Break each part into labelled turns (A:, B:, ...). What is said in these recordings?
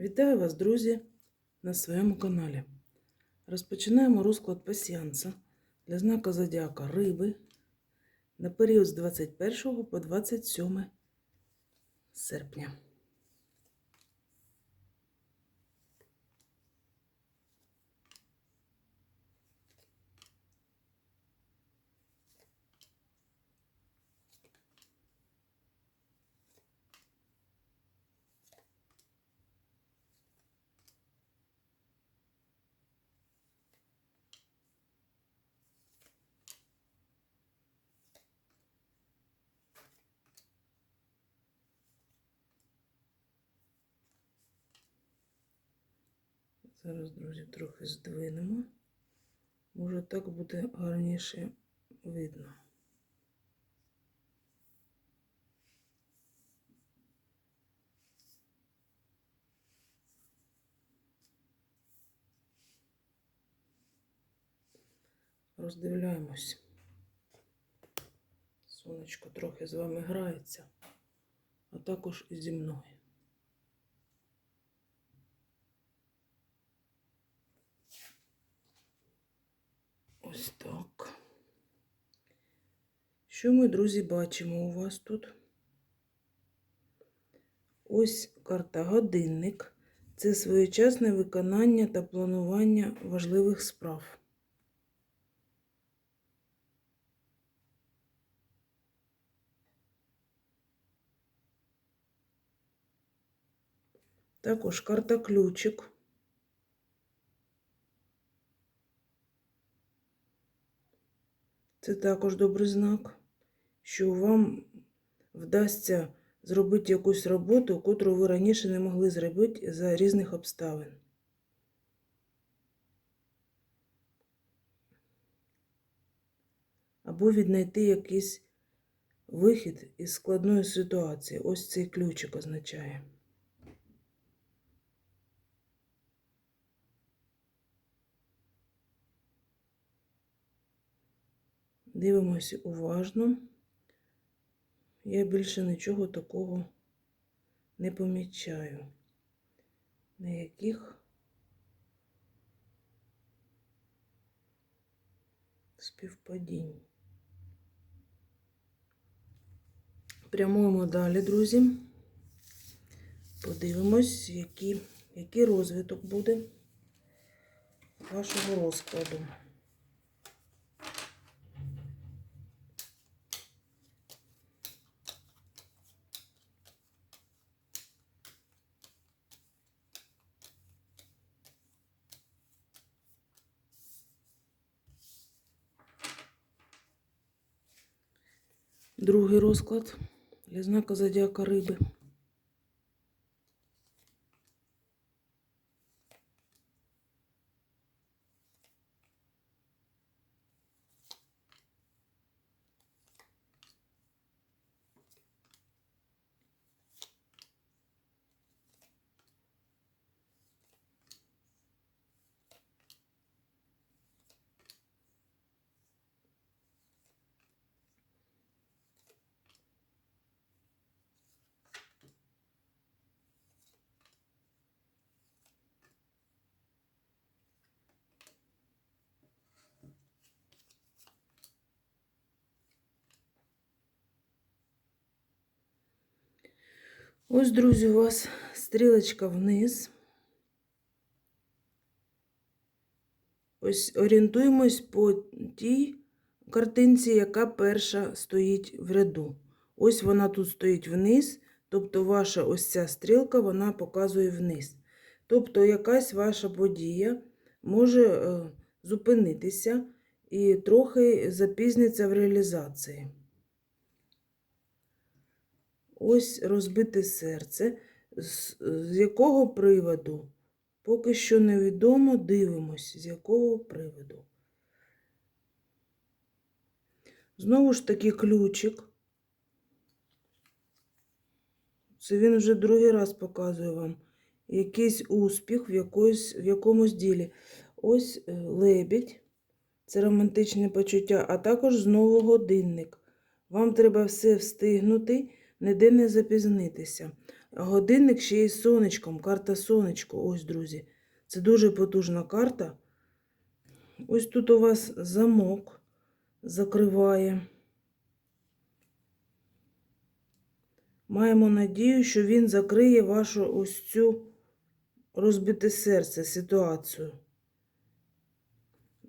A: Вітаю вас, друзі, на своєму каналі. Розпочинаємо розклад пасіанса для знака Зодіака Риби на період з 21 по 27 серпня. Зараз, друзі, трохи здвинемо. Може, так буде гарніше видно. Роздивляємось. Сонечко трохи з вами грається, а також і зі мною. Ось так. Що ми, друзі, бачимо у вас тут? Ось карта годинник. Це своєчасне виконання та планування важливих справ. Також карта ключик. Це також добрий знак, що вам вдасться зробити якусь роботу, котру ви раніше не могли зробити за різних обставин. Або віднайти якийсь вихід із складної ситуації. Ось цей ключик означає. Дивимося уважно. Я більше нічого такого не помічаю. Ніяких співпадінь. Прямуємо далі, друзі. Подивимось, який, який розвиток буде вашого розкладу. Другий розклад для знака зодіака риби. Ось, друзі, у вас стрілочка вниз. Ось орієнтуємось по тій картинці, яка перша стоїть в ряду. Ось вона тут стоїть вниз, тобто ваша ось ця стрілка вона показує вниз. Тобто якась ваша подія може е, зупинитися і трохи запізниться в реалізації. Ось розбите серце. З, якого приводу? Поки що невідомо, дивимось, з якого приводу. Знову ж таки ключик. Це він вже другий раз показує вам якийсь успіх в, якоїсь, в якомусь ділі. Ось е, лебідь, це романтичне почуття, а також знову годинник. Вам треба все встигнути ніде не запізнитися. годинник ще й з сонечком. Карта сонечко. Ось, друзі. Це дуже потужна карта. Ось тут у вас замок закриває. Маємо надію, що він закриє вашу ось цю розбите серце ситуацію.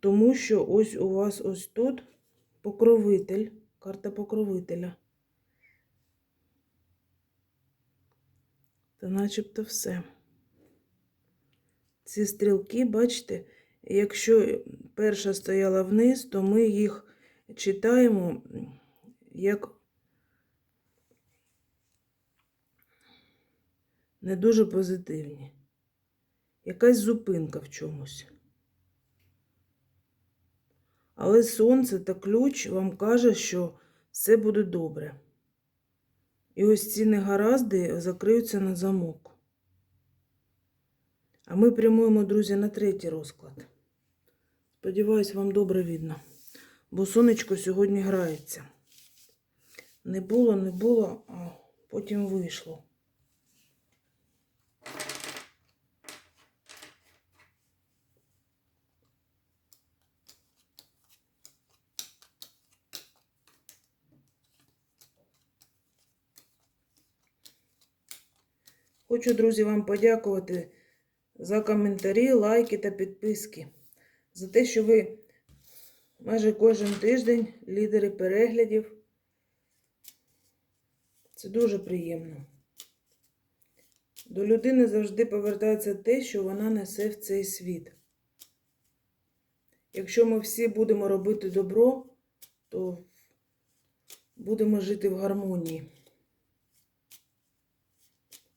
A: Тому що ось у вас ось тут покровитель, карта покровителя. Та начебто все. Ці стрілки, бачите, якщо перша стояла вниз, то ми їх читаємо як не дуже позитивні. Якась зупинка в чомусь. Але сонце та ключ вам каже, що все буде добре. І ось ці негаразди закриються на замок. А ми прямуємо, друзі, на третій розклад. Сподіваюсь, вам добре видно. Бо сонечко сьогодні грається. Не було, не було, а потім вийшло. Хочу, друзі, вам подякувати за коментарі, лайки та підписки. За те, що ви майже кожен тиждень лідери переглядів. Це дуже приємно. До людини завжди повертається те, що вона несе в цей світ. Якщо ми всі будемо робити добро, то будемо жити в гармонії.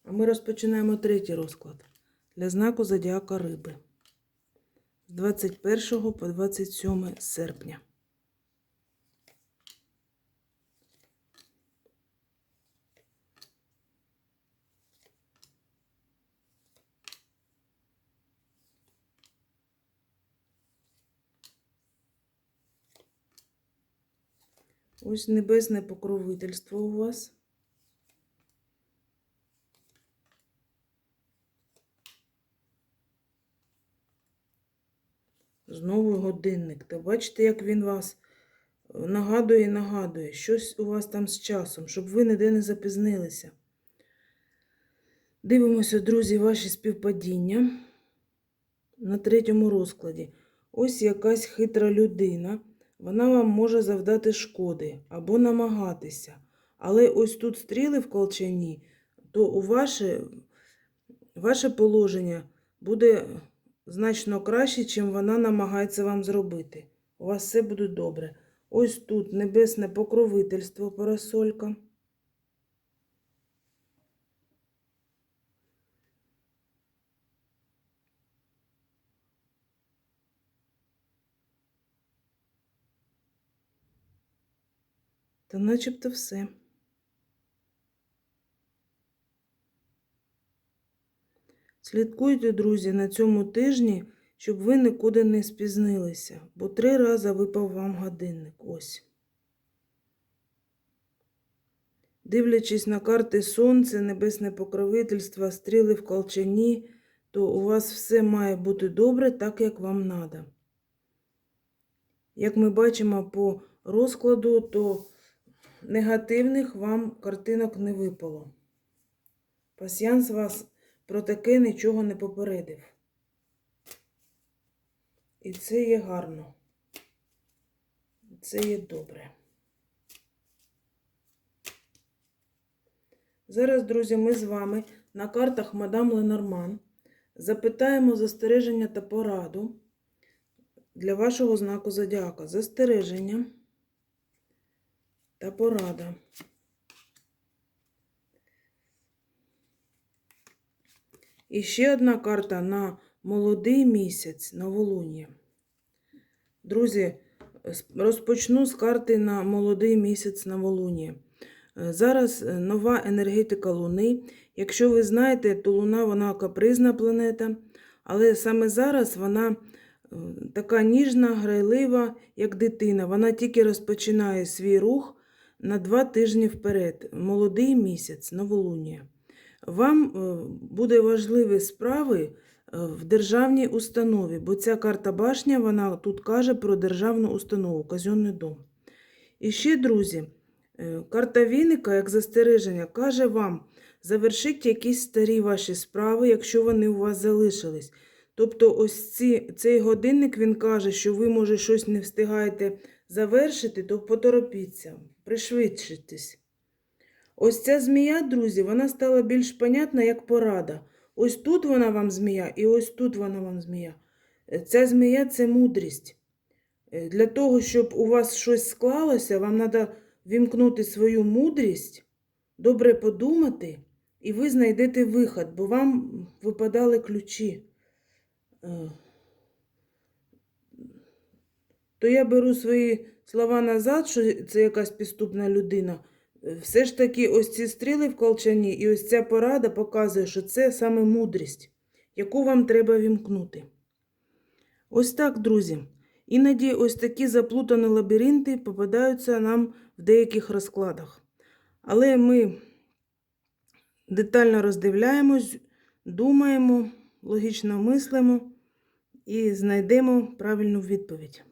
A: А ми розпочинаємо третій розклад для знаку Зодіака Риби з 21 по 27 серпня. Ось небесне покровительство у вас. Знову годинник. Та бачите, як він вас нагадує і нагадує. Щось у вас там з часом, щоб ви ніде не запізнилися. Дивимося, друзі, ваші співпадіння на третьому розкладі. Ось якась хитра людина. Вона вам може завдати шкоди або намагатися. Але ось тут стріли в колчані, то у ваше, ваше положення буде значно краще, чим вона намагається вам зробити. У вас все буде добре. Ось тут небесне покровительство, парасолька. Та начебто все. Слідкуйте, друзі, на цьому тижні, щоб ви нікуди не спізнилися, бо три рази випав вам годинник. Ось. Дивлячись на карти Сонце, Небесне покровительство, стріли в колчані, то у вас все має бути добре, так як вам треба. Як ми бачимо по розкладу, то негативних вам картинок не випало. Пасьянс вас про таке нічого не попередив. І це є гарно. Це є добре. Зараз, друзі, ми з вами на картах мадам Ленорман запитаємо застереження та пораду для вашого знаку зодіака. Застереження та порада. І ще одна карта на молодий місяць новолуння. Друзі, розпочну з карти на молодий місяць новолуння. Е, Зараз е, нова енергетика Луни. Якщо ви знаєте, то Луна вона капризна планета, але саме зараз вона е, така ніжна, грайлива, як дитина. Вона тільки розпочинає свій рух на два тижні вперед. Молодий місяць, новолуння. Вам е, буде важливі справи е, в державній установі, бо ця карта башня, вона тут каже про державну установу, казенний дом. І ще, друзі, е, карта Віника, як застереження, каже вам, завершіть якісь старі ваші справи, якщо вони у вас залишились. Тобто, ось ці, цей годинник він каже, що ви, може, щось не встигаєте завершити, то поторопіться, пришвидшитесь. Ось ця змія, друзі, вона стала більш понятна як порада. Ось тут вона вам змія, і ось тут вона вам змія. Ця змія це мудрість. Для того, щоб у вас щось склалося, вам треба вімкнути свою мудрість, добре подумати, і ви знайдете вихід, бо вам випадали ключі. Е, То я беру свої слова назад, що це якась підступна людина. Все ж таки, ось ці стріли в колчані і ось ця порада показує, що це саме мудрість, яку вам треба вімкнути. Ось так, друзі. Іноді ось такі заплутані лабіринти попадаються нам в деяких розкладах. Але ми детально роздивляємось, думаємо, логічно мислимо і знайдемо правильну відповідь.